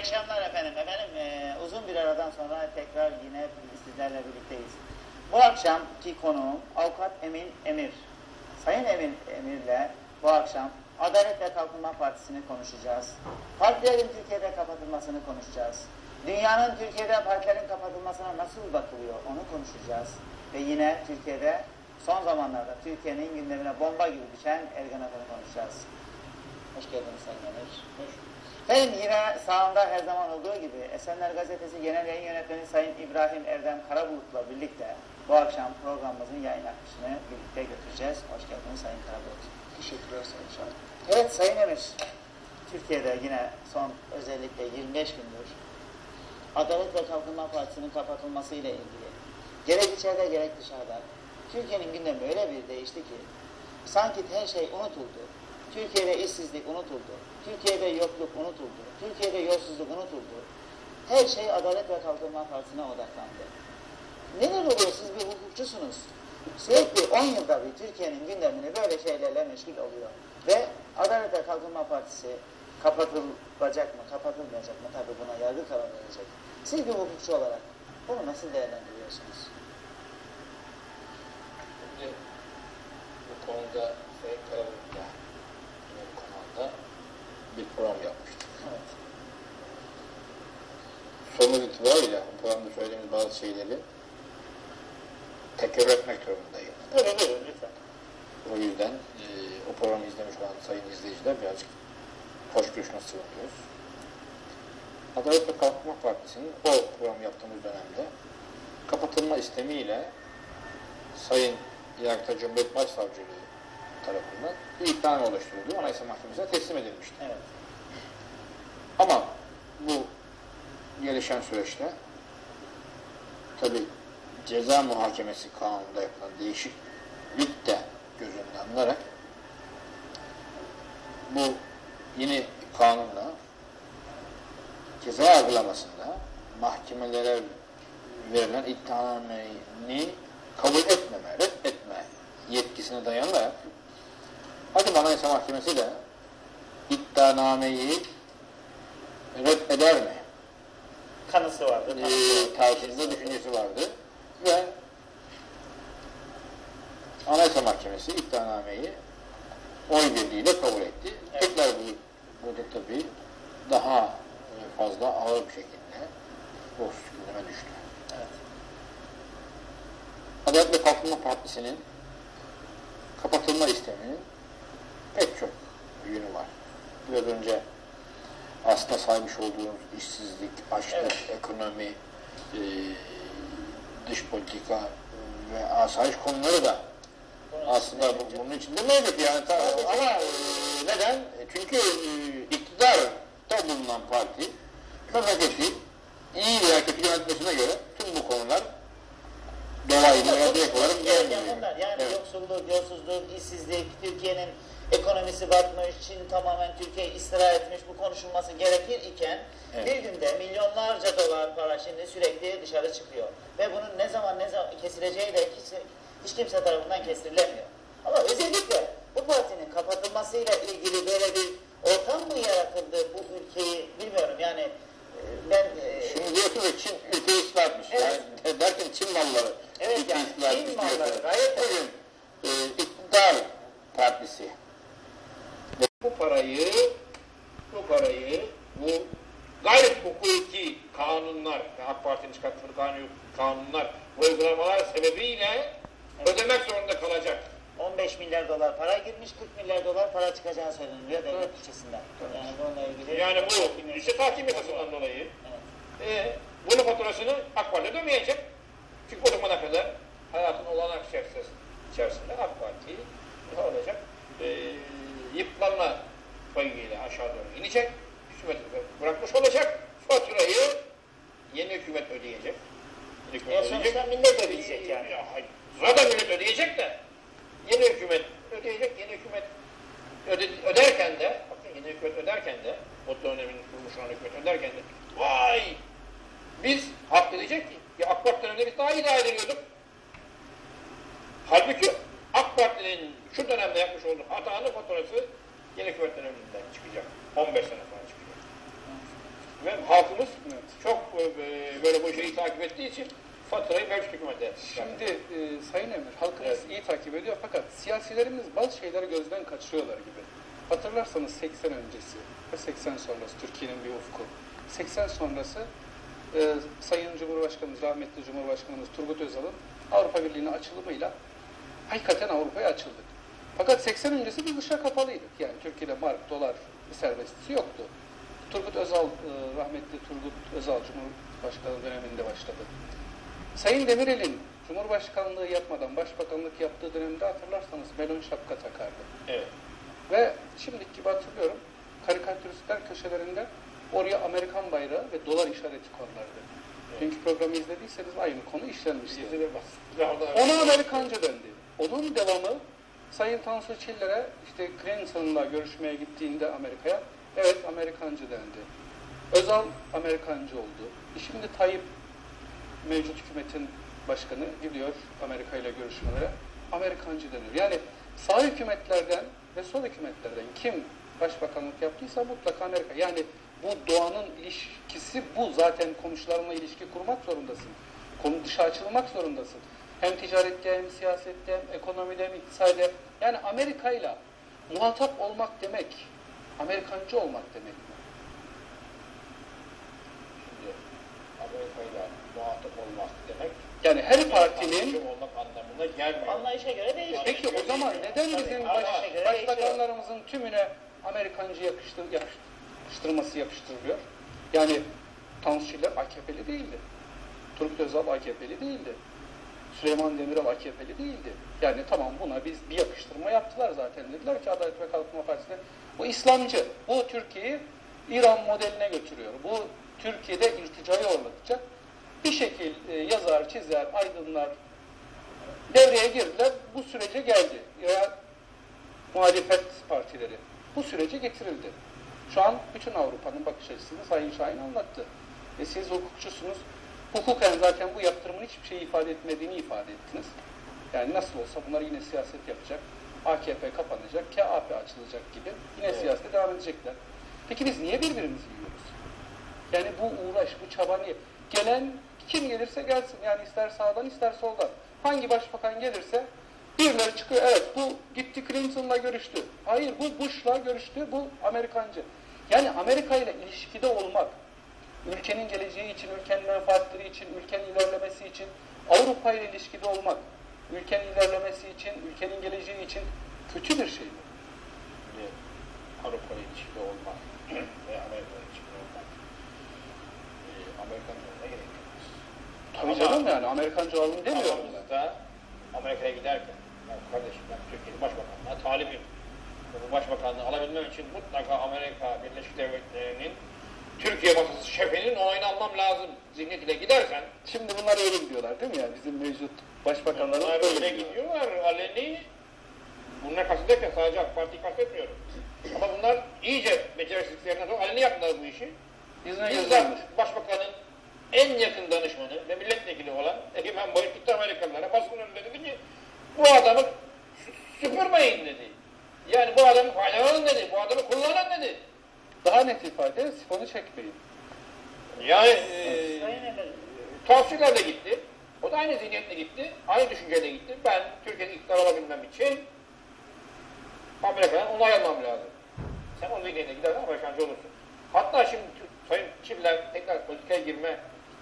akşamlar efendim. Efendim e, uzun bir aradan sonra tekrar yine sizlerle birlikteyiz. Bu akşamki konuğum Avukat Emin Emir. Sayın Emin Emir'le bu akşam Adalet ve Kalkınma Partisi'ni konuşacağız. Partilerin Türkiye'de kapatılmasını konuşacağız. Dünyanın Türkiye'de partilerin kapatılmasına nasıl bakılıyor onu konuşacağız. Ve yine Türkiye'de son zamanlarda Türkiye'nin gündemine bomba gibi düşen Ergenekon'u konuşacağız. Hoş geldiniz Sayın Emir. Hoş Efendim yine sağında her zaman olduğu gibi Esenler Gazetesi Genel Yayın Yönetmeni Sayın İbrahim Erdem Karabulut'la birlikte bu akşam programımızın yayın akışını birlikte götüreceğiz. Hoş geldiniz Sayın Karabulut. Teşekkürler Sayın Şahin. Evet Sayın Emir, Türkiye'de yine son özellikle 25 gündür Adalet ve Kalkınma Partisi'nin kapatılması ile ilgili gerek içeride gerek dışarıda Türkiye'nin gündemi öyle bir değişti ki sanki her şey unutuldu. Türkiye'de işsizlik unutuldu. Türkiye'de yokluk unutuldu. Türkiye'de yolsuzluk unutuldu. Her şey Adalet ve Kalkınma Partisi'ne odaklandı. Neler oluyor siz bir hukukçusunuz. Sürekli 10 yılda bir Türkiye'nin gündemini böyle şeylerle meşgul oluyor. Ve Adalet ve Kalkınma Partisi kapatılacak mı, kapatılmayacak mı? Tabii buna yargı karar verecek. Siz bir hukukçu olarak bunu nasıl değerlendiriyorsunuz? Şimdi bu konuda Sayın bu kanalda bir program yapmıştık. Evet. Sonuç itibariyle bu programda söylediğimiz bazı şeyleri tekrar etmek durumundayım. Buyurun buyurun lütfen. O yüzden e, o programı izlemiş olan sayın izleyiciler birazcık hoşgörüsüne sığınıyoruz. Adalet ve Kalkınma Partisi'nin o program yaptığımız dönemde kapatılma istemiyle Sayın Yargıtay Cumhuriyet Başsavcılığı tarafından bir iddianame oluşturuldu. Anayasa Mahkemesi'ne teslim edilmişti. Evet. Ama bu gelişen süreçte tabi ceza muhakemesi kanununda yapılan değişiklik de göz önüne alınarak bu yeni kanunla ceza yargılamasında mahkemelere verilen iddianamen'i kabul etmeme, reddetme yetkisine dayanarak Hakim Anayasa Mahkemesi de iddianameyi reddeder mi? Kanısı vardı. e, tarzında düşüncesi vardı ve Anayasa Mahkemesi iddianameyi oy birliğiyle kabul etti. Evet. Tekrar bu, burada tabii daha e, fazla ağır bir şekilde bu husus gündeme düştü. Evet. Adalet ve Kalkınma Partisi'nin kapatılma isteminin pek çok yönü var. Biraz önce aslında saymış olduğumuz işsizlik, açlık, Evet. ekonomi, e, dış politika ve asayiş konuları da aslında bu, bunun içinde mevcut yani. Ta- Ama e, neden? E, Çünkü e, iktidarda bulunan parti memleketi iyi veya kötü yönetmesine göre tüm bu konular dolaylı veya direkt olarak Gereken gelmiyor. bunlar. Yani Evet. yoksulluk, yolsuzluk, işsizlik, Türkiye'nin ekonomisi batmış, Çin tamamen Türkiye istila etmiş bu konuşulması gerekir iken Evet. bir günde milyonlarca dolar para şimdi sürekli dışarı çıkıyor. Ve bunun ne zaman ne zaman kesileceği de hiç, hiç kimse tarafından kestirilemiyor. Ama özellikle bu partinin kapatılmasıyla ilgili böyle bir ortam mı yaratıldı bu ülkeyi bilmiyorum yani e, ben e, Şimdi diyorsun ki Çin ülkeyi ıslah etmiş. Evet. Yani derken Çin malları. Evet, yani Çin malları, gayet Bugün e, iktidar partisi bu parayı bu parayı bu gayet hukuki kanunlar ve AK Parti'nin çıkarttığı kanun, kanunlar uygulamalar sebebiyle ödemek zorunda kalacak. 15 milyar dolar para girmiş, 40 milyar dolar para çıkacağı söyleniyor devlet Evet. bütçesinden. Yani bununla ilgili... Yani bu işte tahkim yasasından dolayı Evet. E, bunun faturasını AK Parti ödemeyecek. Çünkü o zamana kadar hayatın olanak içerisinde, içerisinde AK Parti ne olacak? E, yıpranma payıyla aşağı doğru inecek. Hükümet bırakmış olacak. Faturayı yeni hükümet ödeyecek. Yeni hükümet Ya sonuçta millet ödeyecek yani. Ya, hayır. Zaten millet ödeyecek de yeni hükümet ödeyecek. Yeni hükümet öde, öderken de bakın yeni hükümet öderken de o dönemin kurmuş olan hükümet öderken de vay biz hak edecek ki ya AK Parti döneminde biz daha iyi idare ediliyorduk. Halbuki AK Parti'nin şu dönemde yapmış olduğu hatanın faturası yeni hükümet döneminden çıkacak. 15 sene sonra çıkacak. Ve Evet. Çok e, böyle bu şeyi takip ettiği için faturayı mevcut hükümete. Şimdi e, Sayın Emir, halkımız Evet. iyi takip ediyor fakat siyasilerimiz bazı şeyleri gözden kaçırıyorlar gibi. Hatırlarsanız 80 öncesi ve 80 sonrası Türkiye'nin bir ufku. 80 sonrası e, Sayın Cumhurbaşkanımız, rahmetli Cumhurbaşkanımız Turgut Özal'ın Avrupa Birliği'ne açılımıyla hakikaten Avrupa'ya açıldık. Fakat 80 öncesi biz dışa kapalıydık. Yani Türkiye'de mark, dolar bir serbestisi yoktu. Turgut Özal, e, rahmetli Turgut Özal Cumhurbaşkanı döneminde başladı. Sayın Demirel'in Cumhurbaşkanlığı yapmadan başbakanlık yaptığı dönemde hatırlarsanız melon şapka takardı. Evet. Ve şimdiki gibi hatırlıyorum karikatüristler köşelerinde oraya Amerikan bayrağı ve dolar işareti koyarlardı. Dünkü programı izlediyseniz aynı konu işlenmişti. Ona Amerikancı dendi. Onun devamı Sayın Tansu Çiller'e işte Clinton'la görüşmeye gittiğinde Amerika'ya evet Amerikancı dendi. Özal Amerikancı oldu. E Şimdi Tayyip mevcut hükümetin başkanı gidiyor Amerika ile görüşmelere Amerikancı deniyor. Yani sağ hükümetlerden ve sol hükümetlerden kim başbakanlık yaptıysa mutlaka Amerika. Yani bu doğanın ilişkisi bu. Zaten komşularınla ilişki kurmak zorundasın. Konu dışa açılmak zorundasın. Hem ticarette hem siyasette hem ekonomide hem iktisade. Yani Amerika ile muhatap olmak demek, Amerikancı olmak demek mi? Şimdi Amerika ile muhatap olmak demek Yani her partinin olmak anlamına gelmiyor. Anlayışa göre değişir. Peki o zaman neden bizim baş, başbakanlarımızın tümüne Amerikancı yakıştır, yakıştırması yakıştırılıyor? Yani Tansu Çiller AKP'li değildi. Turgut Özal AKP'li değildi. Süleyman Demirel AKP'li değildi. Yani tamam buna biz bir yakıştırma yaptılar zaten. Dediler ki Adalet ve Kalkınma Partisi'ne bu İslamcı, bu Türkiye'yi İran modeline götürüyor. Bu Türkiye'de irticayı orlatacak. Bir şekil e, yazar, çizer, aydınlar, devreye girdiler. Bu sürece geldi. Ya muhalefet partileri bu sürece getirildi. Şu an bütün Avrupa'nın bakış açısını Sayın Şahin anlattı. E siz hukukçusunuz. Hukuken zaten bu yaptırımın hiçbir şey ifade etmediğini ifade ettiniz. Yani nasıl olsa bunlar yine siyaset yapacak. AKP kapanacak, KAP açılacak gibi yine Evet. siyasete devam edecekler. Peki biz niye birbirimizi yiyoruz? Yani bu uğraş, bu çaba niye? Gelen kim gelirse gelsin. Yani ister sağdan ister soldan. Hangi başbakan gelirse birileri çıkıyor. Evet bu gitti Clinton'la görüştü. Hayır bu Bush'la görüştü. Bu Amerikancı. Yani Amerika ile ilişkide olmak, ülkenin geleceği için, ülkenin menfaatleri için, ülkenin ilerlemesi için, Avrupa ile ilişkide olmak, ülkenin ilerlemesi için, ülkenin geleceği için kötü bir şey mi? Şimdi Avrupa ile ilişkide olmak ve Amerika ile ilişkide olmak e, Amerikan yoluna gerektirmez. Tabii Ama- canım yani Amerikancı olalım demiyorum ben. Amerika'ya giderken, ya kardeşim ben Türkiye'nin başbakanına talibim. Bu başbakanlığı alabilmem için mutlaka Amerika Birleşik Devletleri'nin Türkiye masası şefinin onayını almam lazım zihniyetiyle gidersen Şimdi bunlar öyle diyorlar değil mi yani bizim mevcut başbakanlarımız bunlar öyle diyor. gidiyorlar aleni bunlar kastederken sadece AK Parti'yi kastetmiyorum. Ama bunlar iyice beceriksizliklerinden sonra aleni yaptılar bu işi. Bizzat başbakanın en yakın danışmanı ve milletvekili olan Egemen Bayık gitti Amerikalılara basın önünde dedi ki bu adamı sü- süpürmeyin dedi. Yani bu adamı faydalanın dedi, bu adamı kullanın dedi. Daha net ifade sifonu çekmeyin. Yani e, Sayın Emir, tavsiyelerle gitti. O da aynı zihniyetle gitti, aynı düşünceyle gitti. Ben Türkiye'de iktidar olabilmem için Amerika'dan onay almam lazım. Sen o zihniyetle gidersen Amerikancı olursun. Hatta şimdi Sayın Çiller tekrar politikaya girme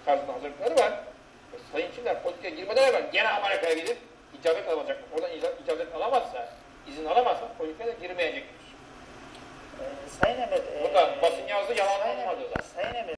tarzında hazırlıkları var. E, Sayın Çiller politikaya girmeden evvel gene Amerika'ya gidip icazet alacak. Oradan ica- icazet alamazsa, izin alamazsa politikaya e, Sayın Emir, e, Bu da basın yazdı yalan Sayın olmadı da. Sayın Emir,